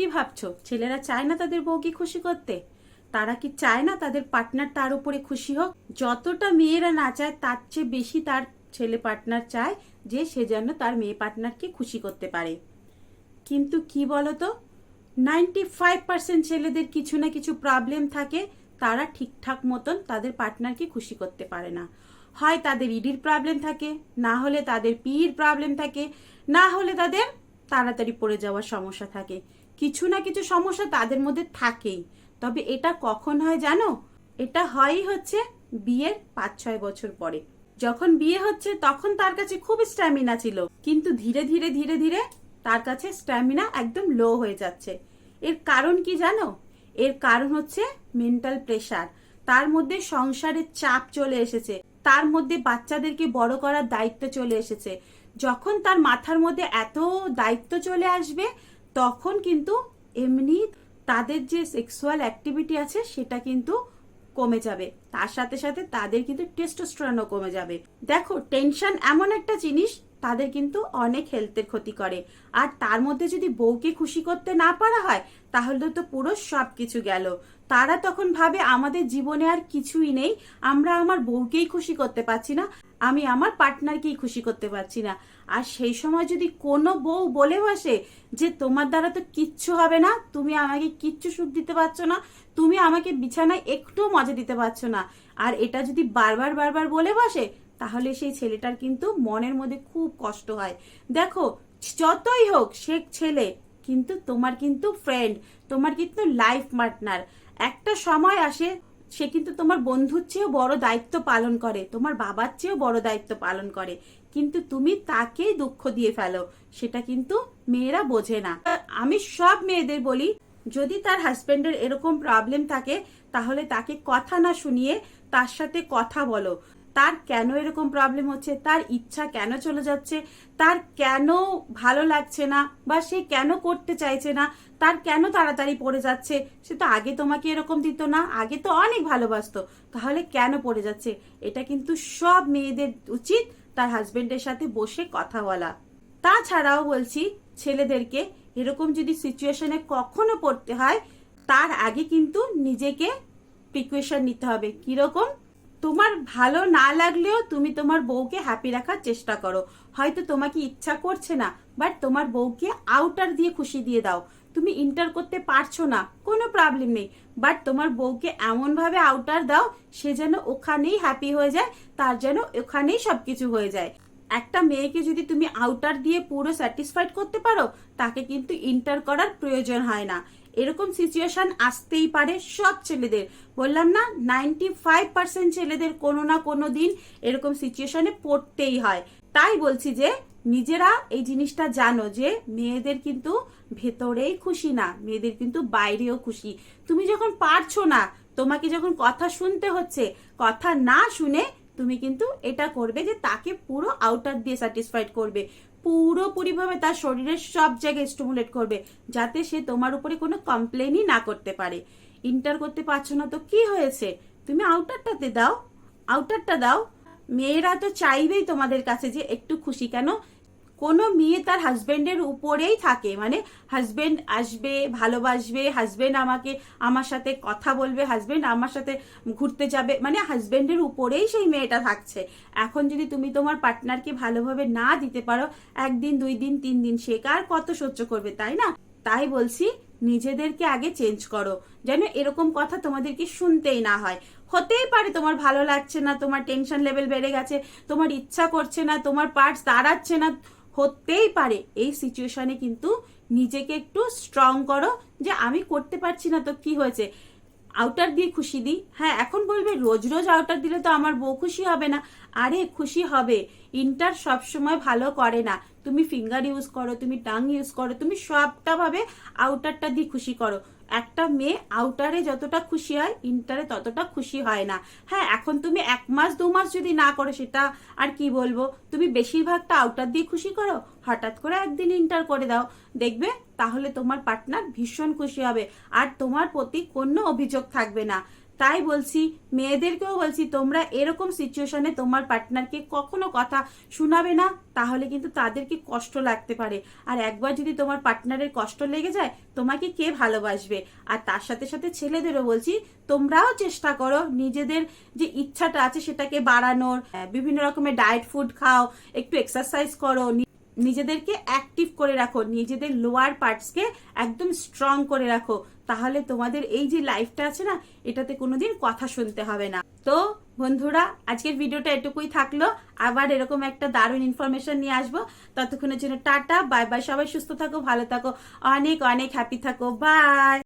কি ভাবছ? ছেলেরা চায় না তাদের বউকে খুশি করতে। তারা কি চায় না তাদের পার্টনার তার উপরে খুশি হোক? যতটা মেয়েরা না চায়, তার চেয়ে বেশি তার ছেলে পার্টনার চায় যে সে যেন তার মেয়ে পার্টনারকে খুশি করতে পারে। কিন্তু কি বলতো? নাইনটি ফাইভ পার্সেন্ট ছেলেদের কিছু না কিছু প্রবলেম থাকে। তারা ঠিকঠাক মতন তাদের পার্টনারকে খুশি করতে পারে না। হয় তাদের ইডির প্রবলেম থাকে, না হলে তাদের পির প্রবলেম থাকে, না হলে তাদের তাড়াতাড়ি পড়ে যাওয়ার সমস্যা থাকে। কিছু না কিছু সমস্যা তাদের মধ্যে থাকেই। তবে এটা কখন হয় জানো? এটা হয়ই হচ্ছে বিয়ের পাঁচ ছয় বছর পরে। যখন বিয়ে হচ্ছে তখন তার কাছে খুব স্ট্যামিনা ছিল। কিন্তু ধীরে ধীরে ধীরে ধীরে তার কাছে স্ট্যামিনা একদম লো হয়ে যাচ্ছে। এর কারণ কি জানো? এর কারণ হচ্ছে মেন্টাল প্রেশার তার মধ্যে সংসারের চাপ চলে এসেছে। তার মধ্যে বাচ্চাদেরকে বড় করার দায়িত্ব চলে এসেছে। যখন তার মাথার মধ্যে এত দায়িত্ব চলে আসবে তখন কিন্তু এমনি তাদের যে সেক্সুয়াল অ্যাক্টিভিটি আছে সেটা কিন্তু কমে যাবে। তার সাথে সাথে তাদের কিন্তু টেস্টোস্টেরনও কমে যাবে। দেখো টেনশন এমন একটা জিনিস, তাদের কিন্তু অনেক হেলথের ক্ষতি করে। আর তার মধ্যে যদি বউকে খুশি করতে না পারা হয়, তাহলে তো পুরো সব কিছু গেল। তারা তখন ভাবে আমাদের জীবনে আর কিছুই নেই, আমরা আমার বউকেই খুশি করতে পারছি না, আমি আমার পার্টনারকেই খুশি করতে পারছি না। আর সেই সময় যদি কোনো বউ বলে বসে যে, তোমার দ্বারা তো কিচ্ছু হবে না, তুমি আমাকে কিচ্ছু সুখ দিতে পারছ না, তুমি আমাকে বিছানায় একটু মজা দিতে পারছ না। আর এটা যদি বারবার বারবার বলে বসে, তাহলে সেই ছেলেটার কিন্তু মনের মধ্যে খুব কষ্ট হয়। দেখো, যতই হোক সে ছেলে, কিন্তু তোমার কিন্তু ফ্রেন্ড তোমার কিন্তু লাইফ পার্টনার একটা সময় আসে, সে কিন্তু তোমার বন্ধুর চেয়েও বড় দায়িত্ব পালন করে, তোমার বাবার চেয়েও বড় দায়িত্ব পালন করে। কিন্তু তুমি তাকেই দুঃখ দিয়ে ফেলো, সেটা কিন্তু মেয়েরা বোঝে না। আমি সব মেয়েদের বলি, যদি তার হাজব্যান্ডের এরকম প্রবলেম থাকে, তাহলে তাকে কথা না শুনিয়ে তার সাথে কথা বলো। তার কেন এরকম প্রবলেম হচ্ছে? তার ইচ্ছা কেন চলে যাচ্ছে? তার কেন ভালো লাগছে না? বা সে কেন করতে চাইছে না? তার কেন তাড়াতাড়ি পড়ে যাচ্ছে? সে তো আগে তোমাকে এরকম দিত না, আগে তো অনেক ভালোবাসতো। তাহলে কেন পড়ে যাচ্ছে? এটা কিন্তু সব মেয়েদের উচিত তার হাজবেন্ডের সাথে বসে কথা বলা। তাছাড়াও বলছি, ছেলেদেরকে এরকম যদি সিচুয়েশনে কখনো পড়তে হয়, তার আগে কিন্তু নিজেকে প্রিকুয়েশন নিতে হবে। কীরকম? তোমার ভালো না লাগলেও তুমি তোমার বউকে হ্যাপি রাখার চেষ্টা করো। হয়তো তোমাকে ইচ্ছা করছে না বাট তোমার বউকে আউটার দিয়ে খুশি দিয়ে দাও। তুমি ইন্টার করতে পারছ না, কোনো প্রবলেম নেই। বাট তোমার বউকে এমনভাবে আউটার দাও, সে যেন ওখানেই হ্যাপি হয়ে যায়, তার যেন ওখানেই সবকিছু হয়ে যায়। একটা মেয়েকে যদি তুমি আউটার দিয়ে পুরো স্যাটিসফাইড করতে পারো, তাকে কিন্তু ইন্টার করার প্রয়োজন হয় না। এরকম সিচুয়েশন আসতেই পারে সব ছেলেদের। বললাম না নাইনটি ফাইভ পার্সেন্ট ছেলেদের কোনো না কোনো দিন এরকম সিচুয়েশনে পড়তেই হয়। তাই বলছি যে, নিজেরা এই জিনিসটা জানো যে, মেয়েদের কিন্তু ভেতরেই খুশি না, মেয়েদের কিন্তু বাইরেও খুশি। তুমি যখন পারছ না, তোমাকে যখন কথা শুনতে হচ্ছে, কথা না শুনে তুমি কিন্তু এটা করবে যে তাকে পুরো আউটার দিয়ে স্যাটিসফাইড করবে। পুরোপুরিভাবে তার শরীরের সব জায়গায় স্টিমুলেট করবে, যাতে সে তোমার উপরে কোনো কমপ্লেনই না করতে পারে। ইন্টার করতে পারছ না তো কি হয়েছে? তুমি আউটারটাতে দাও আউটারটা দাও। মেয়েরা তো চাইবেই তোমাদের কাছে যে একটু খুশি, কেন? কোনো মেয়ে তার হাজবেন্ডের উপরেই থাকে। মানে হাজবেন্ড আসবে, ভালোবাসবে হাজবেন্ড আমাকে আমার সাথে কথা বলবে হাজবেন্ড আমার সাথে ঘুরতে যাবে। মানে হাজবেন্ডের উপরেই সেই মেয়েটা থাকছে। এখন যদি তুমি তোমার পার্টনারকে ভালোভাবে না দিতে পারো, একদিন, দুই দিন, তিন দিন, সে কার কত সহ্য করবে, তাই না? তাই বলছি, নিজেদেরকে আগে চেঞ্জ করো। যেন এরকম কথা তোমাদেরকে শুনতেই না হয়। হতেই পারে তোমার ভালো লাগছে না, তোমার টেনশন লেভেল বেড়ে গেছে, তোমার ইচ্ছা করছে না, তোমার পার্টস দাঁড়াচ্ছে না হতেই পারে। এই সিচুয়েশনে কিন্তু নিজেকে একটু স্ট্রং করো যে, আমি করতে পারছি না তো কি হয়েছে? আউটার দিয়ে খুশি দিই? হ্যাঁ এখন বলবে, রোজ রোজ আউটার দিলে তো আমার বউ খুশি হবে না। আরে, খুশি হবে। ইন্টার সবসময় ভালো করে না। তুমি ফিঙ্গার ইউজ করো, তুমি টাং ইউজ করো, তুমি সবটা ভাবে আউটারটা দিয়ে খুশি করো। একটা মেয়ে আউটারে যতটা খুশি হয় ইন্টারে ততটা খুশি হয় না। হ্যাঁ এখন তুমি এক মাস, দু মাস যদি না করো, সেটা আর কি বলব? তুমি বেশিরভাগটা আউটার দিয়ে খুশি করো, হঠাৎ করে একদিন ইন্টার করে দাও। দেখবে তাহলে তোমার পার্টনার ভীষণ খুশি হবে। আর তোমার প্রতি কোনো অভিযোগ থাকবে না। তাই বলছি, মেয়েদেরকেও বলছি, তোমরা এরকম সিচুয়েশনে তোমার পার্টনারকে কখনো কথা শোনাবে না, তাহলে কিন্তু তাদেরকে কষ্ট লাগতে পারে। আর একবার যদি তোমার পার্টনারের কষ্ট লেগে যায়, তোমাকে কে ভালোবাসবে? আর তার সাথে সাথে ছেলেদেরও বলছি, তোমরাও চেষ্টা করো নিজেদের যে ইচ্ছাটা আছে সেটাকে বাড়ানোর। বিভিন্ন রকমের ডায়েট ফুড খাও, একটু এক্সারসাইজ করো নিজেদেরকে অ্যাক্টিভ করে রাখো, নিজেদের লোয়ার পার্টসকে একদম স্ট্রং করে রাখো। তাহলে তোমাদের এই যে লাইফটা আছে না, এটাতে কোনোদিন কথা শুনতে হবে না। তো বন্ধুরা, আজকের ভিডিওটা এটুকুই থাকল। আবার এরকম একটা দারুণ ইনফরমেশন নিয়ে আসব। ততক্ষণের জন্য টাটা বাই বাই সবাই সুস্থ থাকো, ভালো থাকো। অনেক অনেক হ্যাপি থাকো। বাই